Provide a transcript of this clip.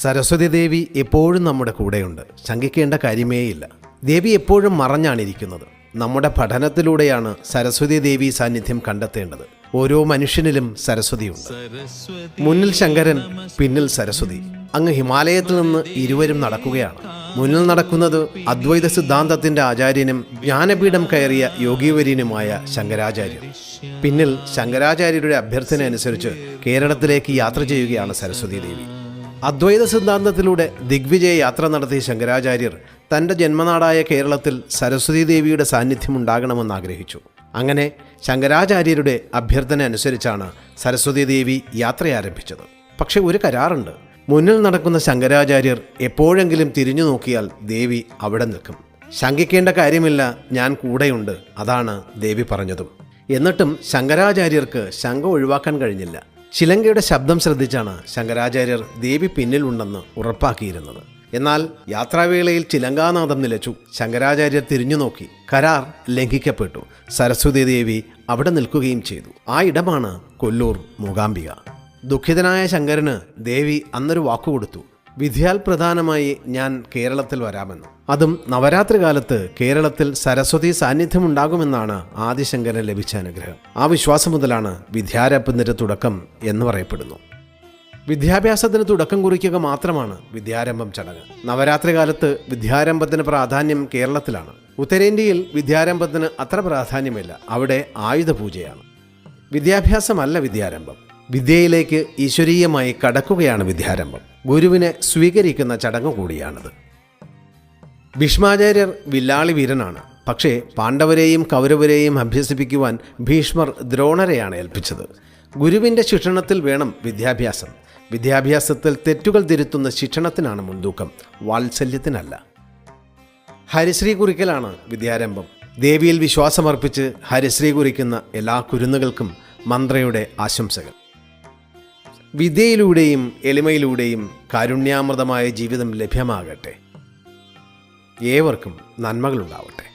സരസ്വതി ദേവി എപ്പോഴും നമ്മുടെ കൂടെയുണ്ട്. ശങ്കിക്കേണ്ട കാര്യമേയില്ല. ദേവി എപ്പോഴും മറഞ്ഞാണിരിക്കുന്നത്. നമ്മുടെ പഠനത്തിലൂടെയാണ് സരസ്വതി ദേവി സാന്നിധ്യം കണ്ടെത്തേണ്ടത്. ഓരോ മനുഷ്യനിലും സരസ്വതിയുണ്ട്. മുന്നിൽ ശങ്കരൻ പിന്നിൽ സരസ്വതി. അങ്ങ് ഹിമാലയത്തിൽ നിന്ന് ഇരുവരും നടക്കുകയാണ്. മുന്നിൽ നടക്കുന്നത് അദ്വൈത സിദ്ധാന്തത്തിന്റെ ആചാര്യനും ജ്ഞാനപീഠം കയറിയ യോഗീവര്യനുമായ ശങ്കരാചാര്യർ. പിന്നിൽ ശങ്കരാചാര്യരുടെ അഭ്യർത്ഥന അനുസരിച്ച് കേരളത്തിലേക്ക് യാത്ര ചെയ്യുകയാണ് സരസ്വതി ദേവി. അദ്വൈത സിദ്ധാന്തത്തിലൂടെ ദിഗ്വിജയ യാത്ര നടത്തിയ ശങ്കരാചാര്യർ തന്റെ ജന്മനാടായ കേരളത്തിൽ സരസ്വതി ദേവിയുടെ സാന്നിധ്യം ഉണ്ടാകണമെന്ന് ആഗ്രഹിച്ചു അങ്ങനെ ശങ്കരാചാര്യരുടെ അഭ്യർത്ഥന അനുസരിച്ചാണ് സരസ്വതി ദേവി യാത്ര ആരംഭിച്ചത് പക്ഷെ ഒരു കരാറുണ്ട്. മുന്നിൽ നടക്കുന്ന ശങ്കരാചാര്യർ എപ്പോഴെങ്കിലും തിരിഞ്ഞു നോക്കിയാൽ ദേവി അവിടെ നിൽക്കും. ശങ്കിക്കേണ്ട കാര്യമില്ല ഞാൻ കൂടെയുണ്ട് അതാണ് ദേവി പറഞ്ഞതും. എന്നിട്ടും ശങ്കരാചാര്യർക്ക് ശങ്ക ഒഴിവാക്കാൻ കഴിഞ്ഞില്ല. ശിലങ്കയുടെ ശബ്ദം ശ്രദ്ധിച്ചാണ് ശങ്കരാചാര്യർ ദേവി പിന്നിലുണ്ടെന്ന് ഉറപ്പാക്കിയിരുന്നത്. എന്നാൽ യാത്രാവേളയിൽ ചിലങ്കാനാഥം നിലച്ചു ശങ്കരാചാര്യർ തിരിഞ്ഞു നോക്കി. കരാർ ലംഘിക്കപ്പെട്ടു. സരസ്വതി ദേവി അവിടെ നിൽക്കുകയും ചെയ്തു. ആ ഇടമാണ് കൊല്ലൂർ മൂകാംബിക. ദുഃഖിതനായ ശങ്കരന് ദേവി അന്നൊരു വാക്കുകൊടുത്തു. വിധിയാൽ പ്രധാനമായി ഞാൻ കേരളത്തിൽ വരാമെന്ന്. അതും നവരാത്രി കാലത്ത് കേരളത്തിൽ സരസ്വതി സാന്നിധ്യമുണ്ടാകുമെന്നാണ് ആദിശങ്കരന് ലഭിച്ച അനുഗ്രഹം. ആ വിശ്വാസം മുതലാണ് വിദ്യാരംഭത്തിന്റെ തുടക്കം എന്ന് പറയപ്പെടുന്നു. വിദ്യാഭ്യാസത്തിന് തുടക്കം കുറിക്കുക മാത്രമാണ് വിദ്യാരംഭം ചടങ്ങ്. നവരാത്രി കാലത്ത് വിദ്യാരംഭത്തിന് പ്രാധാന്യം കേരളത്തിലാണ്. ഉത്തരേന്ത്യയിൽ വിദ്യാരംഭത്തിന് അത്ര പ്രാധാന്യമില്ല. അവിടെ ആയുധ പൂജയാണ് വിദ്യാഭ്യാസമല്ല വിദ്യാരംഭം. വിദ്യയിലേക്ക് ഈശ്വരീയമായി കടക്കുകയാണ് വിദ്യാരംഭം. ഗുരുവിനെ സ്വീകരിക്കുന്ന ചടങ്ങ് കൂടിയാണിത് ഭീഷ്മാചാര്യർ വില്ലാളി വീരനാണ്. പക്ഷേ പാണ്ഡവരെയും കൗരവരെയും അഭ്യസിപ്പിക്കുവാൻ ഭീഷ്മർ ദ്രോണരെയാണ് ഏൽപ്പിച്ചത്. ഗുരുവിന്റെ ശിക്ഷണത്തിൽ വേണം വിദ്യാഭ്യാസം. വിദ്യാഭ്യാസത്തിൽ തെറ്റുകൾ തിരുത്തുന്ന ശിക്ഷണത്തിനാണ് മുൻതൂക്കം. വാത്സല്യത്തിനല്ല. ഹരിശ്രീ കുറിക്കലാണ് വിദ്യാരംഭം. ദേവിയിൽ വിശ്വാസമർപ്പിച്ച് ഹരിശ്രീ കുറിക്കുന്ന എല്ലാ കുരുന്നുകൾക്കും മന്ത്രയുടെ ആശംസകൾ. വിദ്യയിലൂടെയും എളിമയിലൂടെയും കാരുണ്യാമൃതമായ ജീവിതം ലഭ്യമാകട്ടെ. ഏവർക്കും നന്മകളുണ്ടാവട്ടെ.